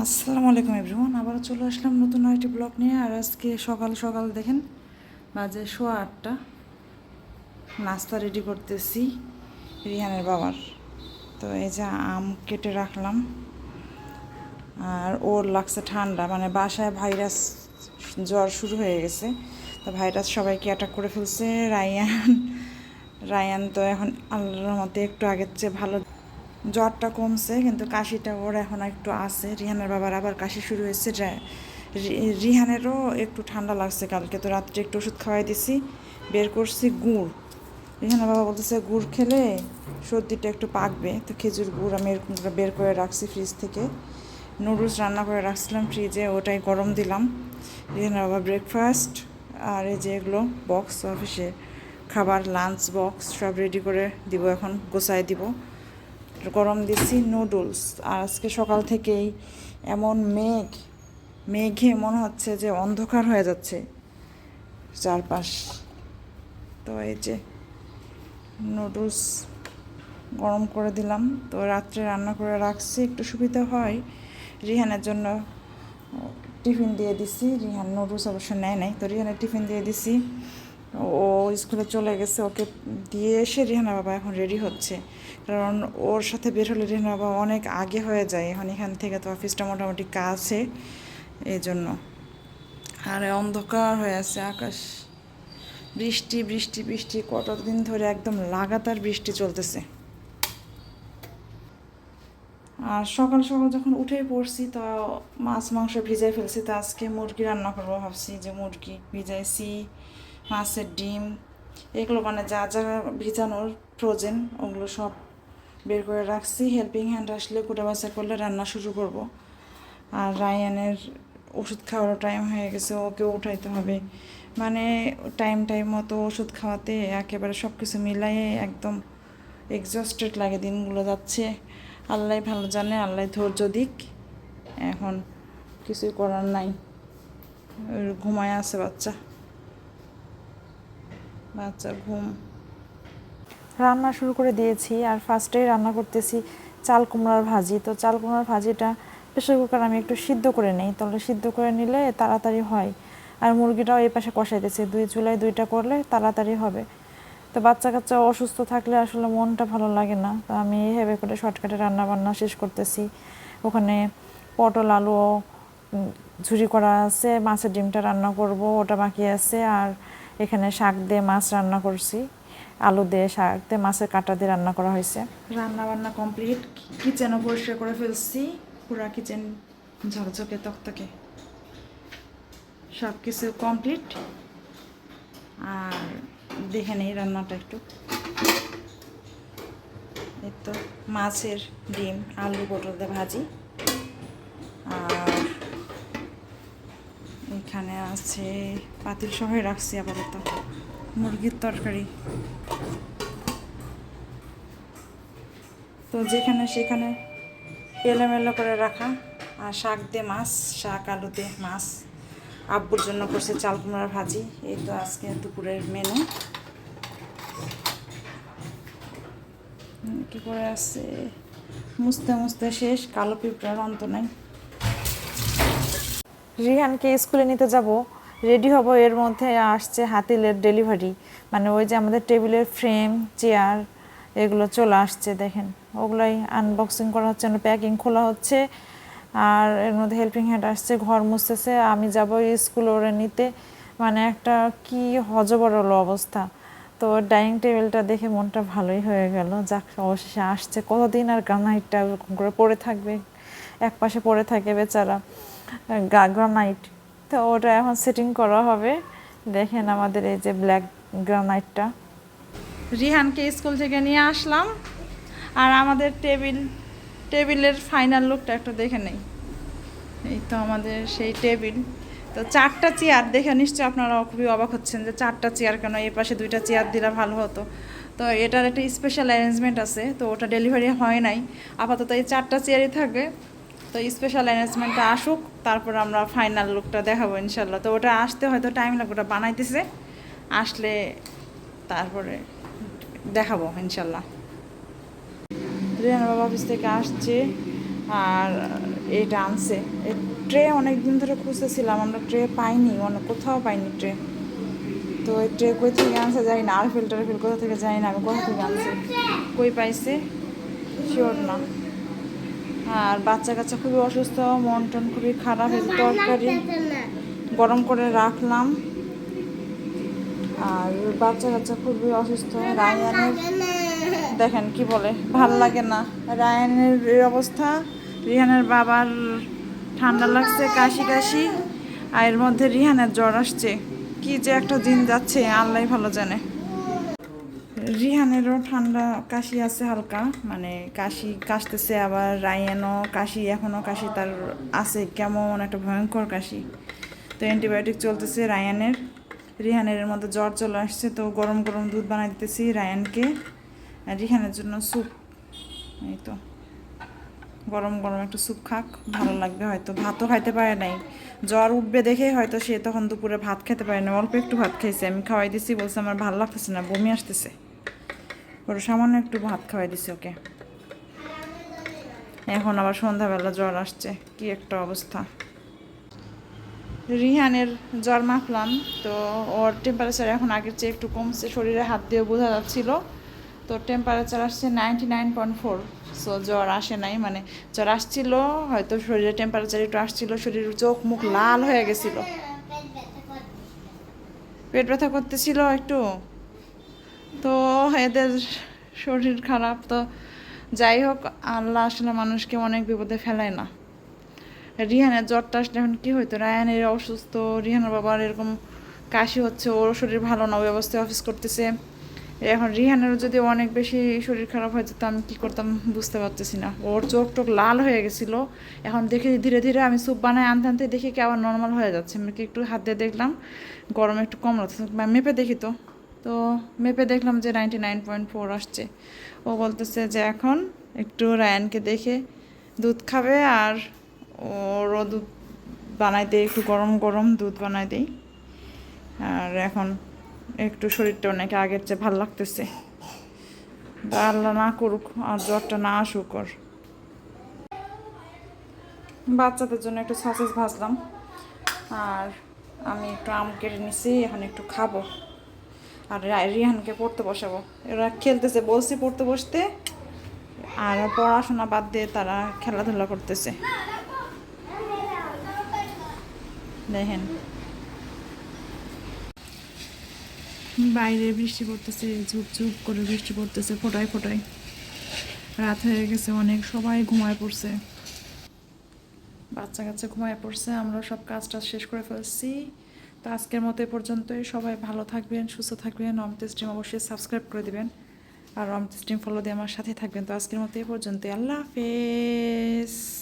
আসসালামু আলাইকুম এভরিওয়ান, আবারও চলে আসলাম নতুন আরেকটি ব্লগ নিয়ে। আর আজকে সকাল সকাল দেখেন, বাজে সোয়া আটটা। নাস্তা রেডি করতেছি রিহানের বাবার। তো এই যে আম কেটে রাখলাম। আর ওর লাগছে ঠান্ডা মানে বাসায় ভাইরাস জ্বর শুরু হয়ে গেছে। তো ভাইরাস সবাইকে অ্যাটাক করে ফেলছে। রায়ান রায়ান তো এখন আল্লাহর মতে একটু আগের চেয়ে ভালো জ্বরটা কমছে, কিন্তু কাশিটা ওর এখন একটু আছে। রিহানের বাবার আবার কাশি শুরু হয়েছে রিহানেরও একটু ঠান্ডা লাগছে কালকে। তো রাত্রে একটু ওষুধ খাওয়াই দিছি, বের করছি গুড়। রিহানের বাবা বলতেছে, গুড় খেলে সর্দিটা একটু পাকবে। তো খেজুর গুড় আমি এরকম বের করে রাখছি ফ্রিজ থেকে। নুডলস রান্না করে রাখছিলাম ফ্রিজে, ওটাই গরম দিলাম। রিহানের বাবা ব্রেকফাস্ট আর এই যে এগুলো বক্স অফিসে খাবার লাঞ্চ বক্স সব রেডি করে দিব, এখন গোছায় দিব। গরম দিচ্ছি নুডলস আর আজকে সকাল থেকেই এমন মেঘ, মেঘে মনে হচ্ছে যে অন্ধকার হয়ে যাচ্ছে চারপাশ। তো এই যে নুডলস গরম করে দিলাম। তো রাত্রে রান্না করে রাখছি, একটু সুবিধা হয়। রিহানের জন্য টিফিন দিয়ে দিছি। রিহান নুডলস অবশ্য নেয় নাই। তো রিহানের টিফিন দিয়ে দিছি। ও স্কুলে চলে গেছে, ওকে দিয়ে এসে রিহানা বাবা এখন রেডি হচ্ছে। কারণ ওর সাথে বের হলে রিহানা বাবা অনেক আগে হয়ে যায়। এখন এখান থেকে তো অফিসটা মোটামুটি কাছে। এই জন্য। আর অন্ধকার হয়ে আছে আকাশ। বৃষ্টি বৃষ্টি বৃষ্টি। কতদিন ধরে একদম লাগাতার বৃষ্টি চলতেছে। আর সকাল সকাল যখন উঠে পড়ছি তা মাছ, মাংস ভিজাই ফেলছি। তা আজকে মুরগি রান্না করব ভাবছি। যে মুরগি ভিজাইছি, মাছের ডিম, এগুলো মানে যা যা ভিজানোর ফ্রোজেন ওগুলো সব বের করে রাখছি। হেল্পিং হ্যান্ড আসলে কুটা বাছা করলে রান্না শুরু করব। আর রায়ানের ওষুধ খাওয়ারও টাইম হয়ে গেছে ওকে উঠাইতে হবে। মানে টাইম টাইম মতো ওষুধ খাওয়াতে একেবারে সব কিছু মিলাইয়ে একদম এক্সস্টেড লাগে দিনগুলো যাচ্ছে। আল্লাহ ভালো জানে, আল্লাহ ধৈর্য দিক। এখন কিছুই করার নাই। ঘুমায় আছে বাচ্চা। বাচ্চা ঘুম। রান্না শুরু করে দিয়েছি আর ফার্স্টেই রান্না করতেছি চাল কুমড়ার ভাজি। তো চাল কুমড়ার ভাজিটা প্রেশার কুকার আমি একটু সিদ্ধ করে নেই তাহলে সিদ্ধ করে নিলে তাড়াতাড়ি হয়। আর মুরগিটাও এই পাশে কষাইতেছি, দুই চুলায় দুইটা করলে তাড়াতাড়ি হবে। তো বাচ্চা কাচ্চা অসুস্থ থাকলে আসলে মনটা ভালো লাগে না। তো আমি এইভাবে করে শর্টকাটে রান্না বান্না শেষ করতেছি। ওখানে পটল, আলু ঝুরি করা আছে, মাছের ডিমটা রান্না করব, ওটা বাকি আছে। আর এখানে শাক দিয়ে মাছ রান্না করছি। আলু দিয়ে শাক দিয়ে মাছের কাঁটা দিয়ে রান্না করা হয়েছে। রান্না বান্না কমপ্লিট। কিচেনও পরিষ্কার করে ফেলছি। পুরা কিচেন ঝকঝকে তকতকে। সব কিছু কমপ্লিট। আর দেখে নেই রান্নাটা একটু। এই তো মাছের ডিম, আলু, পটল দিয়ে ভাজি। আর এখানে আছে পাতিল সবাই রাখছি আপাতত। মুরগির তরকারি। তো যেখানে সেখানে এলোমেলো করে রাখা। আর শাক দিয়ে মাছ, শাক, আলু দিয়ে মাছ। আব্বুর জন্য করছে চাল কুমড়ার ভাজি। এই তো আজকে দুপুরের মেনু কি করে আছে মুছতে মুছতে শেষ, কালো পিঁপড়ার অন্ত নাই। রিহানকে স্কুলে নিতে যাব। রেডি হব, এর মধ্যে আসছে হাতিলের ডেলিভারি। মানে ওই যে আমাদের টেবিলের ফ্রেম, চেয়ার, এগুলো চলে আসছে, দেখেন। ওগুলাই আনবক্সিং করা হচ্ছে প্যাকিং খোলা হচ্ছে। আর এর মধ্যে হেল্পিং হ্যান্ড আসছে, ঘর মুছতেছে। আমি যাব স্কুল ওরে নিতে। মানে একটা কি হজবরল অবস্থা। তো ডাইনিং টেবিলটা দেখে মনটা ভালোই হয়ে গেল। যাক, অবশেষে আসছে। কতদিন আর গ্রানাইটটা করে পড়ে থাকবে? এক পাশে পড়ে থাকে বেচারা। গ্রানাইট তো ওটা এখন সেটিং করা হবে। দেখেন আমাদের এই যে ব্ল্যাক গ্রানাইটটা রিহানকে স্কুল থেকে নিয়ে আসলাম। আর আমাদের টেবিল, টেবিলের ফাইনাল লুকটা একটু দেখে নেই। এই তো আমাদের সেই টেবিল। তো চারটা চেয়ার দেখে নিশ্চয়ই আপনারা খুবই অবাক হচ্ছেন যে চারটা চেয়ার কেন এই পাশে দুইটা চেয়ার দিলে ভালো হতো। তো এটার একটা স্পেশাল অ্যারেঞ্জমেন্ট আছে, তো ওটা ডেলিভারি হয় নাই। আপাতত এই চারটা চেয়ারই থাকবে। তো স্পেশাল অ্যারেঞ্জমেন্টটা আসুক, তারপর আমরা ফাইনাল লুকটা দেখাবো ইনশাল্লাহ। তো ওটা আসতে হয়তো টাইম লাগবে, ওটা বানাইতেছে। আসলে তারপরে দেখাবো ইনশাল্লাহ। রিহান বাবা অফিস থেকে আসছে, আর এটা আনছে। ট্রে অনেক দিন ধরে খুঁজতেছিলাম, আমরা ট্রে পাইনি অনেক কোথাও পাইনি ট্রে তো ওই ট্রে কই থেকে আনছে জানি না আর ফিল্টার ফিল কোথা থেকে জানি না, আমি কোথা থেকে আনছি? কই পাইছে? শিওর না। আর বাচ্চা কাচ্চা খুবই অসুস্থ, মন টন খুবই খারাপ তরকারি গরম করে রাখলাম। আর বাচ্চা কাচ্চা খুবই অসুস্থ, রায়ানের দেখেন কি বলে, ভালো লাগে না। রায়ানের এই অবস্থা, রিহানের বাবার ঠান্ডা লাগছে, কাশি কাশি, আর এর মধ্যে রিহানের জ্বর আসছে। কি যে একটা দিন যাচ্ছে আল্লাহ ভালো জানে। রিহানেরও ঠান্ডা কাশি আছে হালকা মানে কাশি কাশতেছে আবার রায়ানও কাশি, এখনও কাশি, তার আছে, কেমন একটা ভয়ঙ্কর কাশি। তো অ্যান্টিবায়োটিক চলতেছে রায়ানের রিহানের মধ্যে জ্বর চলে আসছে, তো গরম গরম দুধ বানাই দিতেছি রায়ানকে রিহানের জন্য স্যুপ, এই তো। গরম গরম একটু স্যুপ খাক, ভালো লাগবে হয়তো। ভাতও খাইতে পারে নাই। জ্বর উঠবে দেখে হয়তো সে তখন দুপুরে ভাত খেতে পারে না অল্প একটু ভাত খাইছে, আমি খাওয়াই দিছি, বলছে আমার ভালো লাগতেছে না, বমি আসতেছে। ওর সামান্য একটু ভাত খাওয়াই দিছি ওকে। এখন আবার সন্ধ্যাবেলা জ্বর আসছে, কি একটা অবস্থা। রিহানের জ্বর মাখলাম, তো ওর টেম্পারেচার এখন আগের চেয়ে একটু কমছে, শরীরে হাত দিয়ে বোঝা যাচ্ছিল। তো টেম্পারেচার আসছে ninety nine point four so জ্বর আসে নাই মানে জ্বর আসছিল, হয়তো শরীরে টেম্পারেচার একটু আসছিল, শরীর চোখ মুখ লাল হয়ে গেছিল। পেট ব্যথা করতেছিল একটু। তো এদের শরীর খারাপ, তো যাই হোক, আল্লাহ আসলে মানুষকে অনেক বিপদে ফেলায় না। রিহানের জ্বরটা আসলে এখন কী হইতো? রায়ানের অসুস্থ, রিহানের বাবার এরকম কাশি হচ্ছে, ওর শরীর ভালো না অবস্থায় অফিস করতেছে। এখন রিহানের যদি অনেক বেশি শরীর খারাপ হয়ে যেত, আমি কী করতাম বুঝতে পারতেছি না। ওর চোখ টোক লাল হয়ে গেছিল। এখন দেখে ধীরে ধীরে আমি স্যুপ বানাই আনতে আনতে দেখি কি আবার নর্মাল হয়ে যাচ্ছে। আমি একটু হাত দিয়ে দেখলাম, গরম একটু কম লাগছে। মেপে দেখি তো। তো মেপে দেখলাম যে নাইনটি নাইন পয়েন্ট ফোর আসছে। ও বলতেছে যে এখন একটু রায়ানকে দেখে দুধ খাবে আর ওরও দুধ বানাই দিই, একটু গরম গরম দুধ বানাই দিই। আর এখন একটু শরীরটা অনেক আগের চেয়ে ভালো লাগতেছে। আল্লাহ না করুক আর জ্বরটা না আসুক ওর। বাচ্চাদের জন্য একটু সসেস ভাজলাম। আর আমি একটু আম কেটে নিছি, এখন একটু খাব। আর রিহানকে পড়তে বসাবো। এরা খেলতেছে, বলছি পড়তে বসতে, আর পড়াশোনা বাদ দিয়ে তারা খেলাধুলা করতেছে। দেখেন। বাইরে বৃষ্টি পড়তেছে, ঝুপ ঝুপ করে বৃষ্টি পড়তেছে, ফোটায় ফোটায়। রাত হয়ে গেছে, অনেক সবাই ঘুমায় পড়ছে। বাচ্চা কাচ্চা ঘুমায় পড়ছে, আমরা সব কাজ টাজ শেষ করে ফেলছি। তো আজকের মতো এ পর্যন্তই। সবাই ভালো থাকবেন, সুস্থ থাকবেন। অমিত স্ট্রিম অবশ্যই সাবস্ক্রাইব করে দেবেন। আর অমিত স্ট্রিম ফলো দিয়ে আমার সাথে থাকবেন। তো আজকের মতো এ পর্যন্তই। আল্লাহ হাফেজ।